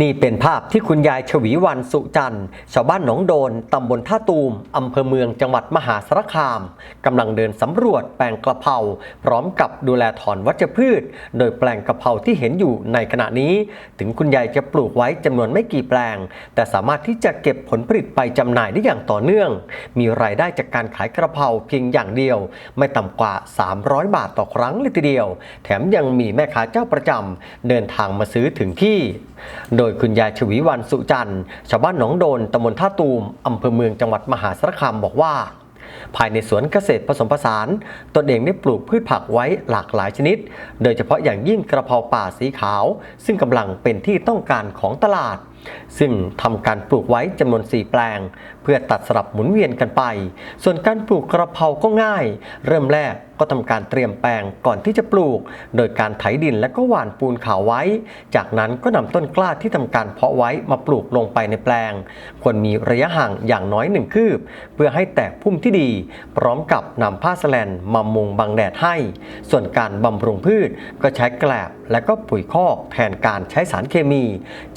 นี่เป็นภาพที่คุณยายชวีวันสุจันทร์ชาวบ้านหนองโดน ตำบลท่าตูม อำเภอเมืองจังหวัดมหาสารคาม กำลังเดินสำรวจแปลงกระเพราพร้อมกับดูแลถอนวัชพืช โดยแปลงกระเพราที่เห็นอยู่ในขณะนี้ ถึงคุณยายจะปลูกไว้จำนวนไม่กี่แปลง แต่สามารถที่จะเก็บผลผลิตไปจำหน่ายได้อย่างต่อเนื่อง มีรายได้จากการขายกระเพราเพียงอย่างเดียว ไม่ต่ำกว่า 300 บาทต่อครั้งเลยทีเดียว แถมยังมีแม่ค้าเจ้าประจำเดินทางมาซื้อถึงที่ โดยคุณยายชวีวันสุจันทร์ชาวบ้านหนองโดนตำบลท่าตูมอำเภอเมืองจังหวัดมหาสารคามบอกว่า ภายในสวนเกษตรผสมผสานตนเองได้ปลูกพืชผักไว้หลากหลายชนิด โดยเฉพาะอย่างยิ่งกระเพราป่าสีขาว ซึ่งกำลังเป็นที่ต้องการของตลาด ซึ่งทำการปลูกไว้จำนวน 4 แปลง เพื่อตัดสลับหมุนเวียนกันไป ส่วนการปลูกกระเพราก็ง่าย เริ่มแรกก็ทำการเตรียมแปลงก่อนที่จะปลูก โดยการไถดินและก็หว่านปูนขาวไว้ จากนั้นก็นำต้นกล้าที่ทำการเพาะไว้มาปลูกลงไปในแปลง ควรมีระยะห่างอย่างน้อยหนึ่งคืบ เพื่อให้แตกพุ่มที่ดี พร้อมกับนำผ้าสแลนมามุงบังแดดให้ ส่วนการบำรุงพืชก็ใช้แกลบและก็ปุ๋ยคอกแทนการใช้สารเคมี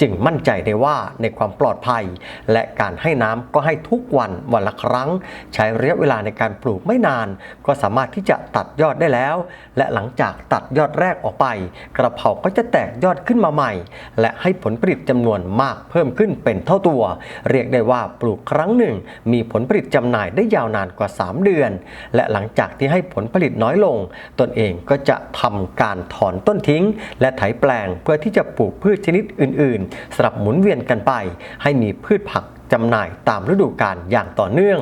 จึงมั่นใจได้ว่าในความปลอดภัย และการให้น้ำก็ให้ทุกวันวันละครั้ง ใช้ระยะเวลาในการปลูกไม่นาน ก็สามารถที่จะตัดยอดได้แล้ว และหลังจากตัดยอดแรกออกไป กระเพราก็จะแตกยอดขึ้นมาใหม่ และให้ผลผลิตจำนวนมากเพิ่มขึ้นเป็นเท่าตัว เรียกได้ว่าปลูกครั้งหนึ่ง มีผลผลิตจำหน่ายได้ยาวนานกว่า 3 เดือน และหลังจากที่ให้ผลผลิตน้อยลง ตนเองก็จะทำการถอนต้นทิ้ง และไถแปลงเพื่อที่จะปลูกพืชชนิดอื่น ๆสลับหมุนเวียนกันไป ให้มีพืชผัก จำหน่ายตามฤดูกาลอย่างต่อเนื่อง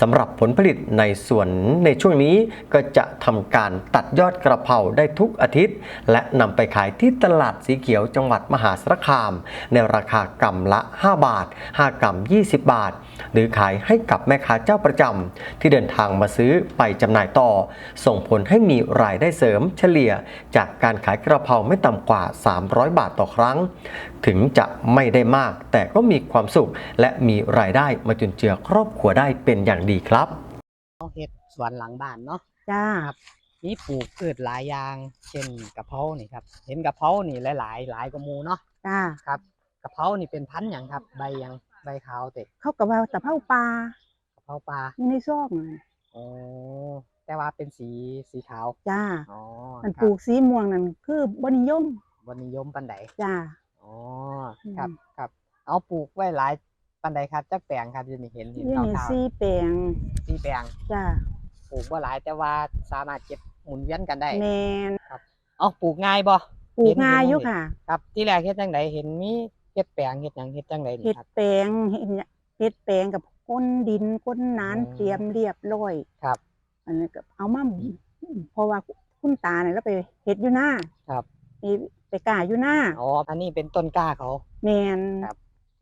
สำหรับผลผลิตในสวนในช่วงนี้ก็จะทำการตัดยอดกระเพราได้ทุกอาทิตย์ และนำไปขายที่ตลาดสีเขียวจังหวัดมหาสารคาม ในราคากำละ 5 บาท 5กำ20 บาท หรือขายให้กับแม่ค้าเจ้าประจำที่เดินทางมาซื้อไปจำหน่ายต่อ ส่งผลให้มีรายได้เสริมเฉลี่ย จากการขายกระเพราไม่ต่ำกว่า 300 บาทต่อครั้ง ถึงจะไม่ได้มากแต่ก็มีความสุขและมีรายได้มาจุนเจือครอบครัวได้เป็นอย่างดีครับเขาเฮ็ดสวนหลังบ้านเนาะจ้ามีปลูกพืชหลายอย่าง เช่นกะเพรานี่ครับ เห็นกะเพรานี่หลายๆ หลายกว่าหมูเนาะจ้าครับกะเพรานี่เป็นพันธุ์หยังครับ ใบหยังใบขาวเตะเขากับว่าตะเภาปลากะเพราปลาอยู่ในซอกนั่นโอ้แต่ว่าเป็นสีสีขาวจ้าอ๋อมันคปรับลูกสีม่วงนั่นคือบนิยมวันนิยมปันใดจ้า อ๋อครับอืมครับ เอาปลูกไว้หลาย ปันใดครับจักแปลงครับจะมีเห็นเห็นยี่ขาวนี่ขาวสีแปลงสีแปลงจ้าปลูกว่าหลายแต่ว่าสามารถเก็บหมุนเวียนกันได้แมนเอาปลูกง่ายบ่ ปลูกเห็นง่ายเห็นอยู่นี่ค่ะครับที่แรกเฮ็ดจังไดเห็นมีเฮ็ดแปลงเฮ็ดหยังเฮ็ดจังไดเฮ็นี่ดครับ แปลงเฮ็ดเนี่ยเฮ็ดแปลงกับก้นดินก้นน้ำอ๋อเตรียมเรียบร้อยครับ อันนี้ก็เอามาเพราะว่าคุณตาเนี่ยแล้วไปเฮ็ดอยู่หน้าครับไปไปก่าอยู่หน้าอ๋ออันนี้เป็นต้นกล้าเขา แมนครับ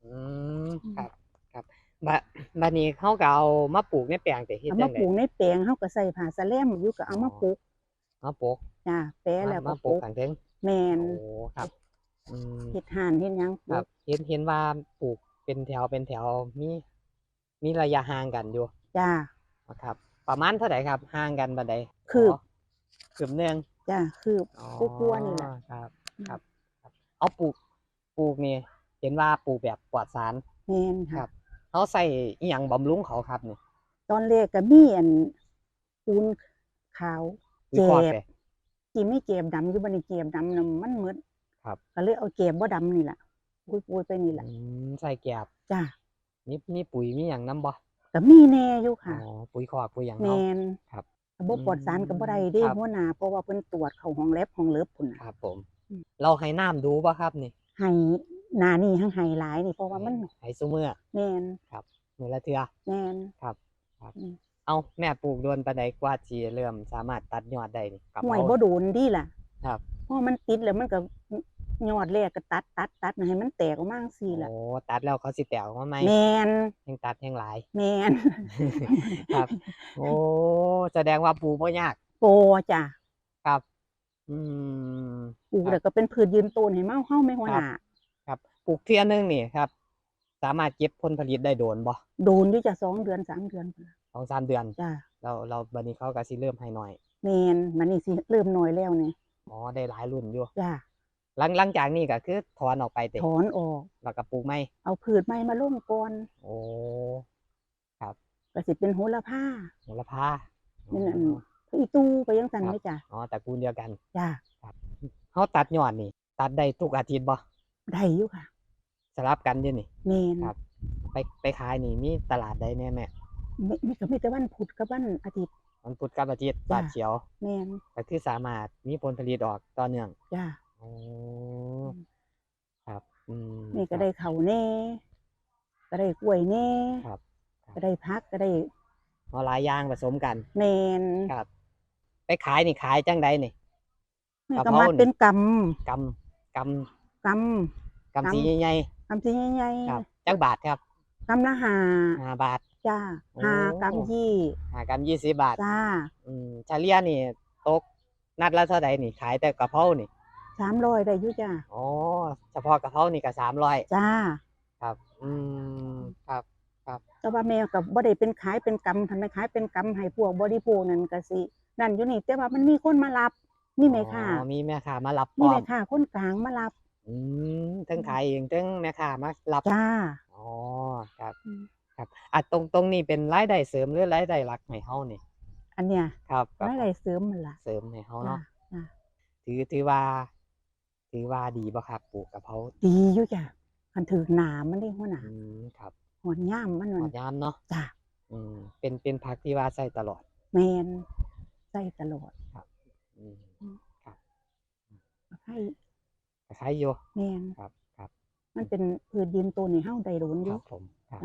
อืมอืมครับ ครับบะบัดนี้เขาก็เอามาปลูกในแปลงแต่เฮ็ดเอาจัมางไดปลูกในแปลงเฮาก็ใส่ผ้าสะแลมอยู่ก็เอามาปลูกมาปลูกจ้าแปะแล้วมาก็ปปลูลูกกข้างเทิงแมนโอ้ครับอืมเฮ็ดห่านเฮ็ดหยังปคลูรับ กเห็นเห็นว่าปลูกเป็นแถวเป็นแถวมีมีระยะห่างกันอยู่จ้า นะครับ ประมาณเท่าไหร่ครับ ห่างกันบัดใดคืบอ๋อคืบหนึง จ้าคือ อ๋อผู้กลัวนี่แหละ ครับ อืม ครับ ครับ เอาปลูก ปลูกนี่ เห็นว่าปลูกแบบปลอดสารแมนครัค่ะบเขาใส่อีหยังบำรุงเขาครับนี่ตอนแรกก็มีอันปูนขาววิเคราะห์เจ็บไปที่ไม่เจ็บดำอยู่บ่ได้เจ็บดำน่ะมันหมดครับก็เลยเอาเจ็บบ่ดำนี่ล่ะปุยๆไปนี่ล่ะอืมใส่แกบจ้ามีมีปุ๋ยมีหยังน้ำบ่ก็มีแน่อยู่อ๋ค่ะอปุ๋ยคอกปุ๋ยหยังแมเนาะนครับระบบปลอดสารก็บ่ได้เด้ครับ หัวหน้าเพราะว่าเพิ่นตรวจเข้าห้องแลบห้องเลิบพุ่นน่ะ ครับผม อืม เราให้น้ำดูป่ะครับนี่ให้ หน้านี่ทั้งให้หลายนี่เพราะว่ามันให้ซุมื้อแม่นมื้อละเทื่อแม่น ครับครับอืม เอาแม่ปลูกโดนปานใดกว่าสิเริ่มสามารถตัดยอดได้นี่กับห่วยเอา บ่โดนดีล่ะครับ เพราะมันติดแล้วมันก็ยอดแรกก็ตัดตัดตัดให้มันแตกออกมาจังซี่ล่ะโอ้ตัดแล้วเขาสิแตกออกมาใหม่แม่นแห่งตัดแห่งหลาย แม่นครับ โอ้แสดงว่าปลูกบ่ยากโปจ้ะครับ อืม ปลูกครับ แล้วก็เป็นพืชยืนต้นให้เมาเฮาไม่หัวหน้าครับป ลูกเทื่อนึงนี่ครับ สามารถเก็บผลผลิตได้โดนบ่โดนอยู่จะสองเดือนสามเดือนพุ่นล่ะสองสามเดือน จ้ะเราเราบัดนี้เขาก็สิเริ่มให้หน่อยแม่นมันนี่สิเริ่มน้อยแล้วนี่อ๋อได้หลายรุ่นอยู่จ้ะหลังหลังจากนี้ก็คือถอนออกไปเตะถอนออก แล้วก็ปลูกใหม่เอาพืชใหม่มาลงก่อนโอ้ก็สิเป็นโหระพาโหระพานั่นน่ะอ๋ออีตูไปยังสั่นครับไหมจ้ะอ๋อตระกูลเดียวกันจ้าเขาตัดยอดนี่ ตัดได้ทุกอาทิตย์บ่ได้อยู่ค่ะ สลับกันอยู่นี่ แมนครับ ไปไปขายนี่มีตลาดใดแน่แม่มีมีก็มีแต่วันพุธกับวันอาทิตย์มันพุธกับอาทิตย์จ้ะบาทเขียวแมนก็คือสามารถมีผลผลิตออกต่อเนื่องจ้า โอ้ครับอืมนี่ก็ได้เขาวแน่ก็ได้กล้วยแน่ครับ ก็ได้พักก็ได้เอาหลายอย่างผสมกัน แมนครับ ไปขายนี่ขายจังใดนี่แม่กะก็เพรามัดนี่ เป็นกกำกำำก กำกำสีใหญ่ำกำสีใหญ่ๆครับจักบาทครับๆกำละห้าห้าบาท จ้าโอ้ห้ากำยี่ห้ากำยี่สิบบาทจ้าอืมเฉลี่ยนี่ตกนัดละเท่าใดนี่ขายแต่กะเพรานี่สามร้อยได้อยู่จ้าอ๋อเฉพาะกะเพรานี่ก็สามร้อยจ้า ครับ อืมครับแต่ว่าแม่กับบ่ได้เป็นขายเป็นกำทันไม่ขายเป็นกำให้พวกบริโภคนั่นก็สินั่นอยู่นี่แต่ว่ามันมีคนมารับมีแม่ค้าอ๋อมีแม่ค้ามารับพมีร้อแม่มค้าคนกลางมารับ อืมทั้งขายเองทั้งแม่ค้ามารับจ้า อ๋อครับอืม ครับอะตรงตรงนี้เป็นรายได้เสริมหรือรายได้หลักให้เฮานี่อันเนี้ยครับก็รายได้เสริมมันล่ะเสริมให้เฮาจ้าเนาะจ้าถือถือว่า ถือว่าดีบ่ครับปลูกกะเพราดีอยู่จ้ะคันถือหนามมันได้หัวหนาอืมครับหอนย่ามมันหมัอนดยามเนาะจ้าอืมเป็นเป็นผักที่ว่าใช้ตลอดแมนใส่ตลอดอืม ให้ คล้ายๆอยู่ แมนครับครับ มันเป็นพืชดินตัวนี้เฮาได้โดนอคยู่ รับผม